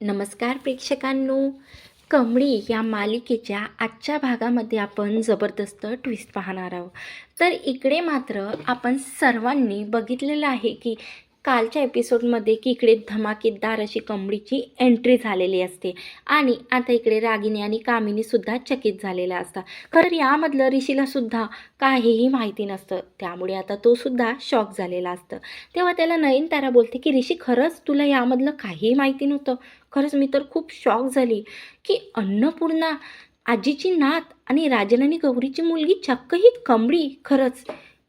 नमस्कार प्रेक्षकांनो. कमळी या मालिकेच्या आजच्या भागामध्ये आपण जबरदस्त ट्विस्ट पाहणार आहोत. तर इकडे मात्र आपण सर्वांनी बघितलेलं आहे की कालच्या एपिसोडमध्ये की इकडे धमाकेदार अशी कंबडीची एंट्री झालेली असते. आणि आता इकडे रागिनी आणि कामिनीसुद्धा चकित झालेला असतात. खरं यामधलं ऋषीलासुद्धा काहीही माहिती नसतं. त्यामुळे आता तो सुद्धा शॉक झालेला असतं. तेव्हा त्याला नयनतारा बोलते की ऋषी खरंच तुला यामधलं काहीही माहिती नव्हतं? खरंच मी तर खूप शॉक झाली. की अन्नपूर्णा आजीची नात आणि राजन आणि गौरीची मुलगी चक्क ही कंबडी खरंच.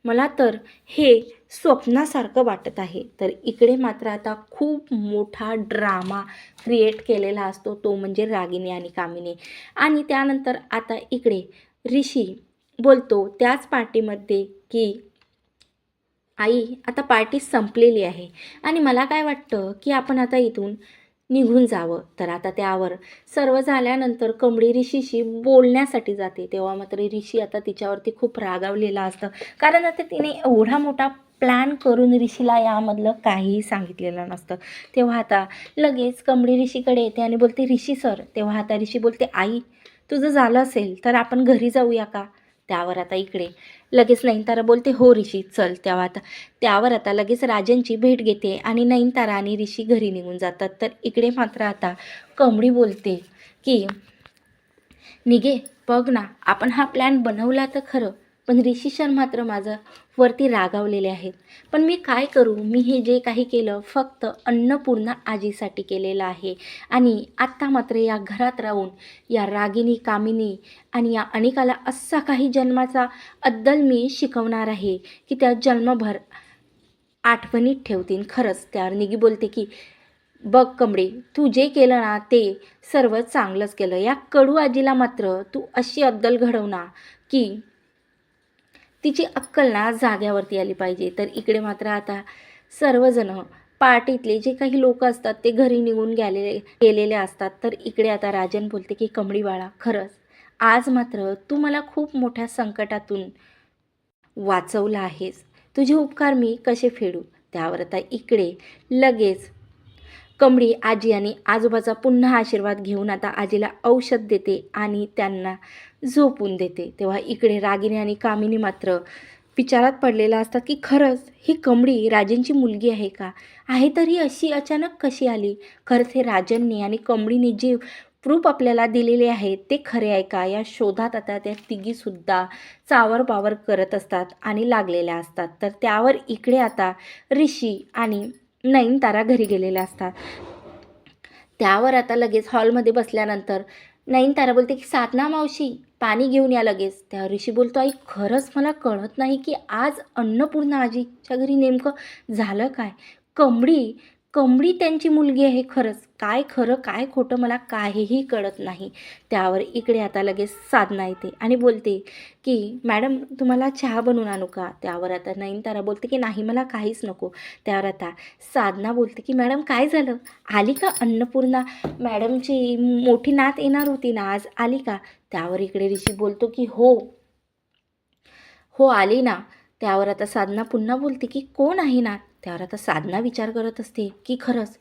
मला तर हे स्वप्नासारखं वाटत आहे. तर इकडे मात्र आता खूप मोठा ड्रामा क्रिएट केलेला असतो. तो म्हणजे रागिनी आणि कामिनी. आणि त्यानंतर आता इकडे ऋषी बोलतो त्याच पार्टीमध्ये की आई आता पार्टी संपलेली आहे. आणि मला काय वाटतं की आपण आता इथून निघून जावं. तर आता त्यावर सर्व झाल्यानंतर कमळी ऋषीशी बोलण्यासाठी जाते. तेव्हा मात्र ऋषी आता तिच्यावरती खूप रागावलेला असतं. कारण आता तिने एवढा मोठा प्लॅन करून ऋषीला यामधलं काहीही सांगितलेलं नसतं. तेव्हा आता लगेच कमळी ऋषीकडे येते आणि बोलते ऋषी सर तेव्हा आता ऋषी बोलते आई तुझं झालं असेल तर आपण घरी जाऊया का? त्यावर आता इकडे लगेच नयनतारा बोलते हो ऋषी चल. तेव्हा आता त्यावर आता लगेच राजांची भेट घेते आणि नयनतारा आणि ऋषी घरी निघून जातात. तर इकडे मात्र आता कमळी बोलते की निघे बघ ना आपण हा प्लॅन बनवला तर खरं. पण ऋषी सर मात्र माझं वरती रागावलेले आहेत. पण मी काय करू? मी हे जे काही केलं फक्त अन्नपूर्णा आजीसाठी केलेलं आहे. आणि आत्ता मात्र या घरात राहून या रागिनी कामिनी आणि या अनिकाला असा काही जन्माचा अद्दल मी शिकवणार आहे की त्या जन्मभर आठवणीत ठेवतील खरंच त्यावर निगी बोलते की बघ कमळे तू जे केलं ना ते सर्व चांगलंच केलं. या कडू आजीला मात्र तू अशी अद्दल घडवणार की तिची अक्कल ना जाग्यावरती आली पाहिजे. तर इकडे मात्र आता सर्वजण पार्टीतले जे काही लोक असतात ते घरी निघून गेलेले गेलेले असतात. तर इकडे आता राजन बोलते की कमळी बाळा खरंच. आज मात्र तू मला खूप मोठ्या संकटातून वाचवलं आहेस. तुझे उपकार मी कसे फेडू? त्यावर आता इकडे लगेच कमळी आजी आणि आजोबाचा पुन्हा आशीर्वाद घेऊन आता आजीला औषध देते आणि त्यांना झोपून देते. तेव्हा इकडे रागिनी आणि कामिनी मात्र विचारात पडलेला असतात की खरंच ही कमळी राजेंची मुलगी आहे का? आहे तर ही अशी अचानक कशी आली? खरंच हे राजनने आणि कमळीने जे प्रूफ आपल्याला दिलेले आहेत ते खरे आहे का? या शोधात आता त्या तिघीसुद्धा चावर पावर करत असतात आणि लागलेल्या असतात. तर त्यावर इकडे आता ऋषी आणि नयनतारा घरी गेलेल्या असतात. त्यावर आता लगेच हॉलमध्ये बसल्यानंतर नयनतारा बोलते की साधना मावशी पाणी घेऊन या लगेच. त्या ऋषी बोलतो आई खरंच मला कळत नाही की आज अन्नपूर्णा आजीच्या घरी नेमकं झालं काय? कमळी कमळी त्यांची मुलगी आहे खरंच. काय खरं काय खोटं मला काहीही कळत नाही. त्यावर इकडे आता लगेच साधना येते आणि बोलते की मॅडम तुम्हाला चहा बनवून आणू का? त्यावर आता नयनतारा बोलते की नाही मला काहीच नको. त्यावर आता साधना बोलते की मॅडम काय झालं? आली का अन्नपूर्णा? मॅडमची मोठी नात येणार होती ना आज आली का? त्यावर इकडे ऋषी बोलतो की हो. हो आली ना. त्यावर आता साधना पुन्हा बोलते की कोण आहे ना? त्यावर आता साधना विचार करत असते की खरंच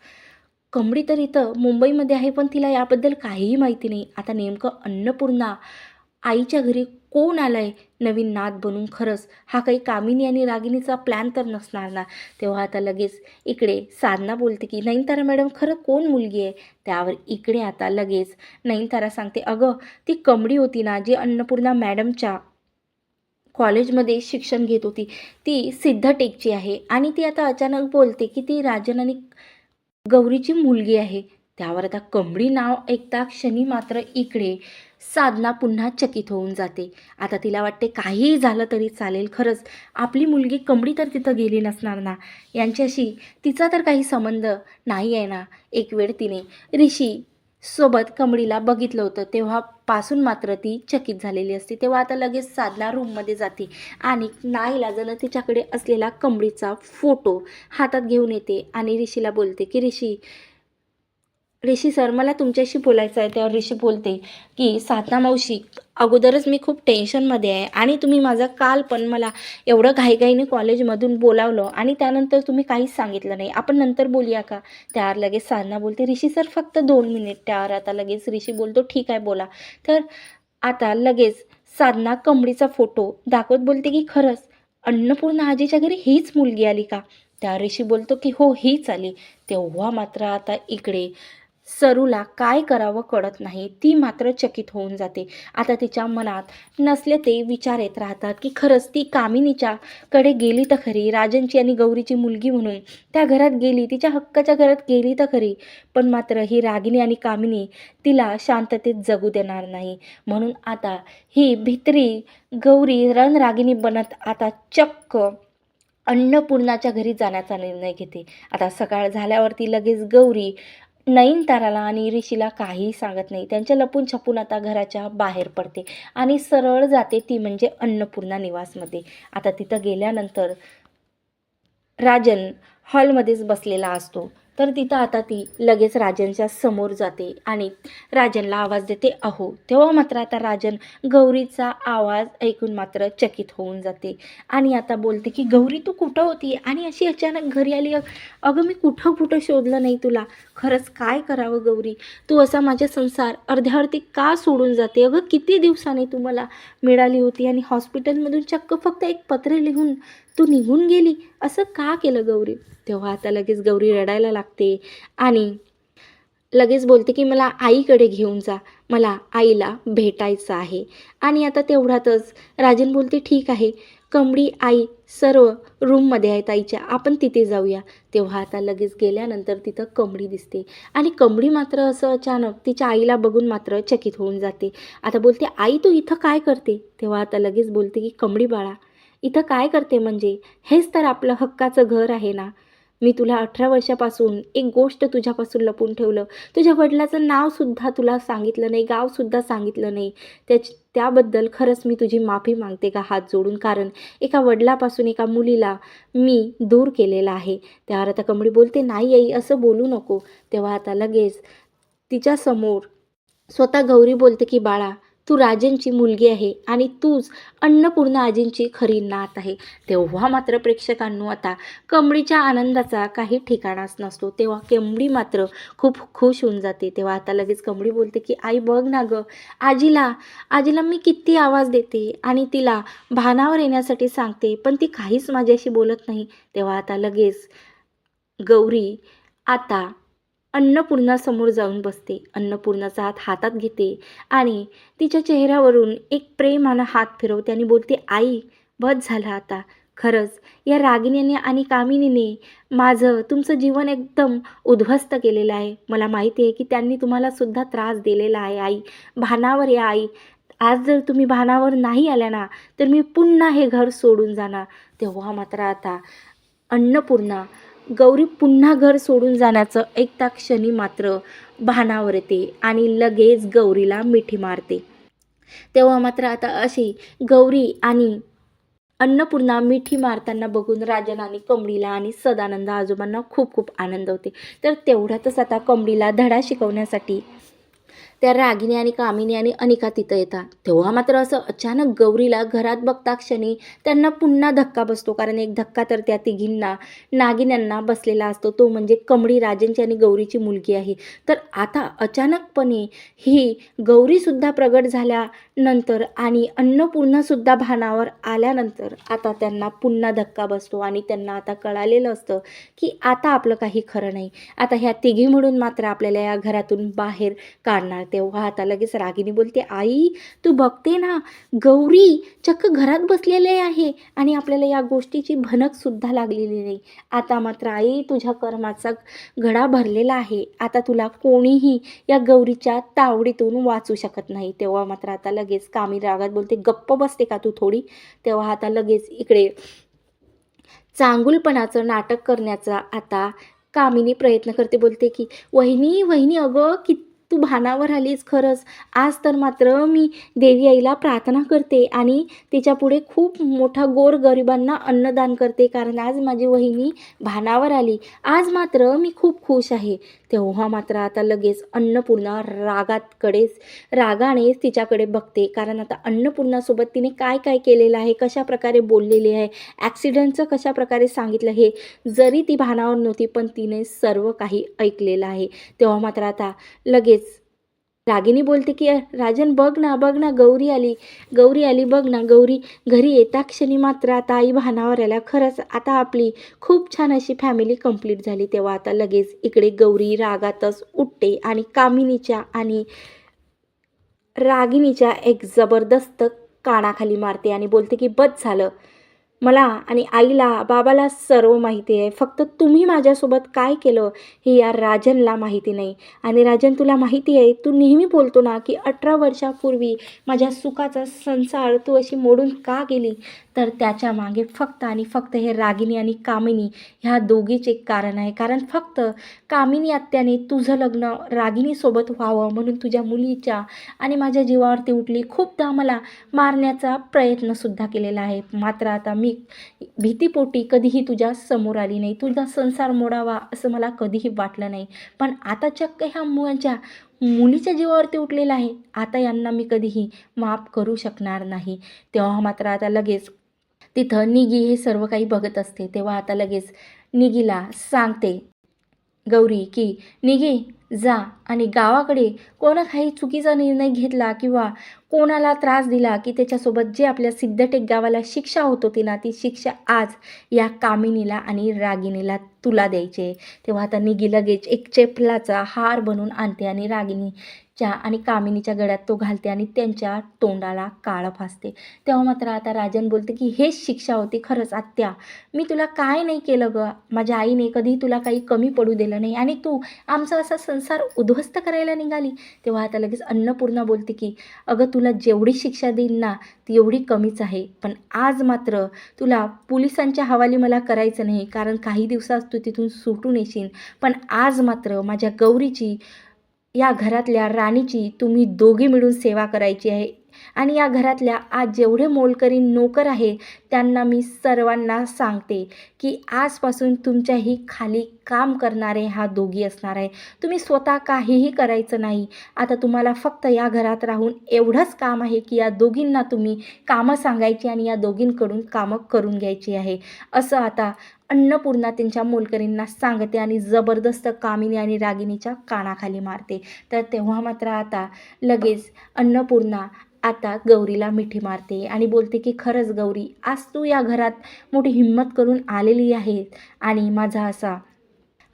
कमळी तर इथं मुंबईमध्ये आहे पण तिला याबद्दल काहीही माहिती नाही. आता नेमकं अन्नपूर्णा आईच्या घरी कोण आलं आहे नवीन नाद बनून खरंच. हा काही कामिनी आणि रागिनीचा प्लॅन तर नसणार ना. तेव्हा आता लगेच इकडे साधना बोलते की नयनतारा मॅडम खरं कोण मुलगी आहे? त्यावर इकडे आता लगेच नयनतारा सांगते अगं ती कमडी होती ना जी अन्नपूर्णा मॅडमच्या कॉलेजमध्ये शिक्षण घेत होती. ती सिद्धटेकची आहे. आणि ती आता अचानक बोलते की ती राजन आणि गौरीची मुलगी आहे. त्यावर आता कंबळी नाव ऐकता क्षणी मात्र इकडे साधना पुन्हा चकित होऊन जाते. आता तिला वाटते काहीही झालं तरी चालेल. खरंच आपली मुलगी कंबळी तर तिथं गेली नसणार ना? यांच्याशी तिचा तर काही संबंध नाही आहे ना? एक वेळ तिने ऋषी सोबत कमळीला बघितलं होतं. तेव्हापासून मात्र ती चकित झालेली असते. तेव्हा आता लगेच साधना रूममध्ये जाते आणि नाईलाजानं तिच्याकडे असलेला कमळीचा फोटो हातात घेऊन येते आणि ऋषीला बोलते की ऋषी ऋषी सर मला तुमच्याशी बोलायचं आहे. तेव्हा ऋषी बोलते की साधना मावशी अगोदरच मी खूप टेन्शनमध्ये आहे आणि तुम्ही माझा काल पण मला एवढं घाईघाईने कॉलेजमधून बोलावलं आणि त्यानंतर तुम्ही काहीच सांगितलं नाही. आपण नंतर बोलूया का? त्यावर लगेच साधना बोलते. ऋषी सर फक्त दोन मिनिट त्यावर आता लगेच ऋषी बोलतो ठीक आहे बोला. तर आता लगेच साधना कमळीचा फोटो दाखवत बोलते की खरंच अन्नपूर्णा आजीच्या घरी हीच मुलगी आली का? त्या ऋषी बोलतो की हो हीच आली. तेव्हा मात्र आता इकडे सरूला काय करावं कळत नाही. ती मात्र चकित होऊन जाते. आता तिच्या मनात नसले ते विचार येत राहतात की खरंच ती कामिनीच्या कडे गेली तर खरी राजनची आणि गौरीची मुलगी म्हणून. त्या घरात गेली तिच्या हक्काच्या घरात गेली तर खरी. पण मात्र ही रागिनी आणि कामिनी तिला शांततेत जगू देणार नाही. म्हणून आता ही भित्री गौरी रणरागिनी बनत आता चक्क अन्नपूर्णाच्या घरी जाण्याचा निर्णय घेते. आता सकाळ झाल्यावरती लगेच गौरी नयनताराला आणि ऋषीला काहीही सांगत नाही. त्यांच्या लपून छपून आता घराच्या बाहेर पडते आणि सरळ जाते ती म्हणजे अन्नपूर्णा निवासमध्ये. आता तिथं गेल्यानंतर राजन हॉलमध्येच बसलेला असतो. तर तिथं आता ती लगेच राजनच्या समोर जाते आणि राजनला आवाज देते अहो तेव्हा मात्र आता राजन गौरीचा आवाज ऐकून मात्र चकित होऊन जाते आणि आता बोलते की गौरी तू कुठं होती? आणि अशी अचानक घरी आली अगं मी कुठं कुठं शोधलं नाही तुला? खरंच काय करावं गौरी? तू असा माझ्या संसार अर्ध्यावरती का सोडून जाते? अगं किती दिवसांनी तू मला मिळाली होती आणि हॉस्पिटलमधून चक्क फक्त एक पत्र लिहून तू निघून गेली. असं का केलं गौरी? तेव्हा आता लगेच गौरी रडायला लागते आणि लगेच बोलते की मला आईकडे घेऊन जा. मला आईला भेटायचं आहे. आणि आता तेवढ्यातच राजन बोलते ठीक आहे. कमळी आई सर्व रूममध्ये आहेत आईच्या. आपण तिथे जाऊया. तेव्हा आता लगेच गेल्यानंतर तिथं कमळी दिसते. आणि कमळी मात्र असं अचानक तिच्या आईला बघून मात्र चकित होऊन जाते. आता बोलते आई तू इथं काय करते? तेव्हा आता लगेच बोलते की कमळी बाळा इथं काय करते म्हणजे? हेच तर आपलं हक्काचं घर आहे ना. मी तुला अठरा वर्षापासून एक गोष्ट तुझ्यापासून लपून ठेवलं. तुझ्या वडिलाचं नावसुद्धा तुला सांगितलं नाही गावसुद्धा सांगितलं नाही. त्याच त्याबद्दल खरंच मी तुझी माफी मागते का हात जोडून? कारण एका वडिलापासून एका मुलीला मी दूर केलेला आहे. त्यावर आता कमळी बोलते नाही आई असं बोलू नको. तेव्हा आता लगेच तिच्यासमोर स्वतः गौरी बोलते की बाळा तू राजेंची मुलगी आहे आणि तूच अन्नपूर्णा आजींची खरी नात आहे. तेव्हा मात्र प्रेक्षकांनो आता कमळीच्या आनंदाचा काही ठिकाणाच नसतो. तेव्हा कमळी मात्र खूप खुश होऊन जाते. तेव्हा आता लगेच कमळी बोलते की आई बघ ना गं आजीला आजीला मी किती आवाज देते आणि तिला भानावर येण्यासाठी सांगते पण ती काहीच माझ्याशी बोलत नाही. तेव्हा आता लगेच गौरी आता अन्नपूर्णासमोर जाऊन बसते. अन्नपूर्णाचा हात हातात घेते आणि तिच्या चेहऱ्यावरून एक प्रेमानं हात फिरवते आणि बोलते आई बस झालं आता. खरंच या रागिणीने आणि कामिनीने माझं तुमचं जीवन एकदम उद्ध्वस्त केलेलं आहे. मला माहिती आहे की त्यांनी तुम्हाला सुद्धा त्रास दिलेला आहे आई. भानावर या आई. आज जर तुम्ही भानावर नाही आल्या ना तर मी पुन्हा हे घर सोडून जाणार. तेव्हा मात्र आता अन्नपूर्णा गौरी पुन्हा घर सोडून जाण्याचं एकता क्षणी मात्र भानावर येते आणि लगेच गौरीला मिठी मारते. तेव्हा मात्र आता अशी गौरी आणि अन्नपूर्णा मिठी मारताना बघून राजन आणि कमळीला आणि सदानंद आजोबांना खूप खूप आनंद होते. तर तेवढ्यातच आता कमळीला धडा शिकवण्यासाठी त्या रागिनी आणि कामिनी आणि अनिका तिथं येतात. तेव्हा मात्र असं अचानक गौरीला घरात बघता क्षणी त्यांना पुन्हा धक्का बसतो कारण एक धक्का तर त्या तिघींना नागिन्यांना बसलेला असतो. तो म्हणजे कमळी राजेंची आणि गौरीची मुलगी आहे. तर आता अचानकपणे ही गौरीसुद्धा प्रगट झाल्यानंतर आणि अन्नपूर्णासुद्धा भानावर आल्यानंतर आता त्यांना पुन्हा धक्का बसतो आणि त्यांना आता कळालेलं असतं की आता आपलं काही खरं नाही. आता ह्या तिघी म्हणून मात्र आपल्याला या घरातून बाहेर काढणार. तेव्हा आता लगेच रागिनी बोलते आई तू बघते ना गौरी चक्क घरात बसलेले आहे आणि आपल्याला या गोष्टीची भनकसुद्धा लागलेली नाही. आता मात्र आई तुझ्या कर्माचा घडा भरलेला आहे. आता तुला कोणीही या गौरीच्या तावडीतून वाचू शकत नाही. तेव्हा मात्र आता लगेच कामी रागात बोलते गप्प बसते का तू थोडी? तेव्हा आता लगेच इकडे चांगुलपणाचं नाटक करण्याचा आता कामिनी प्रयत्न करते बोलते की वहिनी वहिनी अगं किती तू भानावर आलीस खरंच. आज तर मात्र मी देवी आईला प्रार्थना करते आणि तिच्यापुढे खूप मोठा गोर गरिबांना अन्नदान करते कारण आज माझी वहिनी भानावर आली. आज मात्र मी खूप खुश आहे. तेव्हा मात्र आता लगेच अन्नपूर्णा रागातकडेच रागानेच तिच्याकडे बघते. कारण आता अन्नपूर्णासोबत तिने काय काय केलेलं आहे कशा प्रकारे बोललेली आहे ॲक्सिडेंटचं कशा प्रकारे सांगितलं हे जरी ती भानावर नव्हती पण तिने सर्व काही ऐकलेलं आहे. तेव्हा मात्र आता लगेच रागिनी बोलते की राजन बघ ना बघ ना गौरी आली गौरी आली बघ ना गौरी घरी येता क्षणी मात्र आता आई भानावर आल्या खरंच आता आपली खूप छान अशी फॅमिली कंप्लीट झाली. तेव्हा आता लगेच इकडे गौरी रागातच उठते आणि कामिनीच्या आणि रागिनीच्या एक जबरदस्त कानाखाली मारते आणि बोलते की बस झालं. मला आणि आईला बाबाला सर्व माहिती आहे. फक्त तुम्ही माझ्यासोबत काय केलं हे या राजनला माहिती नाही. आणि राजन तुला माहिती आहे तू नेहमी बोलतो ना की अठरा वर्षापूर्वी माझ्या सुखाचा संसार तू अशी मोडून का गेली? तर त्याच्यामागे फक्त आणि फक्त हे रागिनी आणि कामिनी ह्या दोघीच एक कारण आहे. कारण फक्त कामिनी आत्याने तुझं लग्न रागिनीसोबत व्हावं म्हणून तुझ्या मुलीच्या आणि माझ्या जीवावरती उठली खूपदा मला मारण्याचा प्रयत्नसुद्धा केलेला आहे. मात्र आता मी भीतीपोटी कधीही तुझ्या समोर आली नाही. तुझा संसार मोडावा असं मला कधीही वाटलं नाही. पण आता चक्क ह्या मुलाच्या मुलीच्या जीवावरती उठलेला आहे. आता यांना मी कधीही माफ करू शकणार नाही. तेव्हा मात्र आता लगेच तिथं निगी हे सर्व काही बघत असते. तेव्हा आता लगेच निगीला सांगते गौरी की निगी जा. आणि गावाकडे कोणा काही चुकीचा निर्णय घेतला किंवा कोणाला त्रास दिला की त्याच्यासोबत जे आपल्या सिद्धटेक गावाला शिक्षा होत होती ना ती शिक्षा आज या कामिनीला आणि रागिणीला तुला द्यायची आहे. तेव्हा आता निगी लगेच एक चेपलाचा हार बनवून आणते आणि च्या आणि कामिनीच्या गळ्यात तो घालते आणि त्यांच्या तोंडाला काळं फासते. तेव्हा मात्र आता राजन बोलते की हेच शिक्षा होती खरंच आत्या. मी तुला काय नाही केलं ग? माझ्या आईने कधी तुला काही कमी पडू दिलं नाही. आणि तू आमचा असा संसार उद्ध्वस्त करायला निघाली. तेव्हा आता लगेच अन्नपूर्णा बोलते की अगं तुला जेवढी शिक्षा देईन ना ती एवढी कमीच आहे. पण आज मात्र तुला पोलिसांच्या हवाली मला करायचं नाही कारण काही दिवसात तू तिथून सुटून येशील. पण आज मात्र माझ्या गौरीची या घरातल्या राणीची तुम्ही दोघे मिळून सेवा करायची आहे. आणि या घरातल्या आज जेवढे मोलकरी नोकर आहे त्यांना मी सर्वांना सांगते की आजपासून तुमच्याही खाली काम करणारे हा दोघी असणार आहे. तुम्ही स्वतः काहीही करायचं नाही. आता तुम्हाला फक्त या घरात राहून एवढंच काम आहे की या दोघींना तुम्ही कामं सांगायची आणि या दोघींकडून कामं करून घ्यायची आहे. असं आता अन्नपूर्णा त्यांच्या मोलकरींना सांगते आणि जबरदस्त कामिनी आणि रागिनीच्या कानाखाली मारते. तर तेव्हा मात्र आता लगेच अन्नपूर्णा आता गौरीला मिठी मारते आणि बोलते की खरंच गौरी आज तू या घरात मोठी हिंमत करून आलेली आहे आणि माझा असा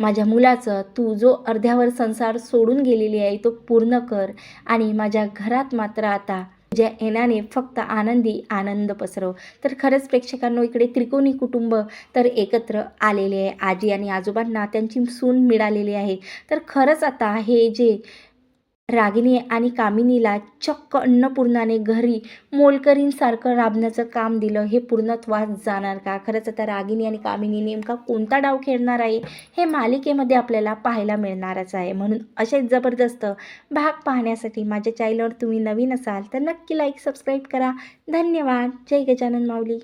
माझ्या मुलाचं तू जो अर्ध्यावर संसार सोडून गेलेली आहे तो पूर्ण कर आणि माझ्या घरात मात्र आता ज्या येण्याने फक्त आनंदी आनंद पसरव. तर खरंच प्रेक्षकांनो इकडे त्रिकोणी कुटुंब तर एकत्र आलेले आहे. आजी आणि आजोबांना त्यांची सून मिळालेली आहे. तर खरंच आता हे जे रागिनी आणि कामिनीला चक्क अन्नपूर्णाने घरी मोलकरींसारखं राबण्याचं काम दिलं हे पूर्णत्वास जाणार का? खरंच आता रागिनी आणि कामिनी नेमका कोणता डाव खेळणार आहे हे मालिकेमध्ये आपल्याला पाहायला मिळणारच आहे. म्हणून असेच जबरदस्त भाग पाहण्यासाठी माझ्या चॅनलवर तुम्ही नवीन असाल तर नक्की लाईक सबस्क्राईब करा. धन्यवाद. जय गजानन माऊली.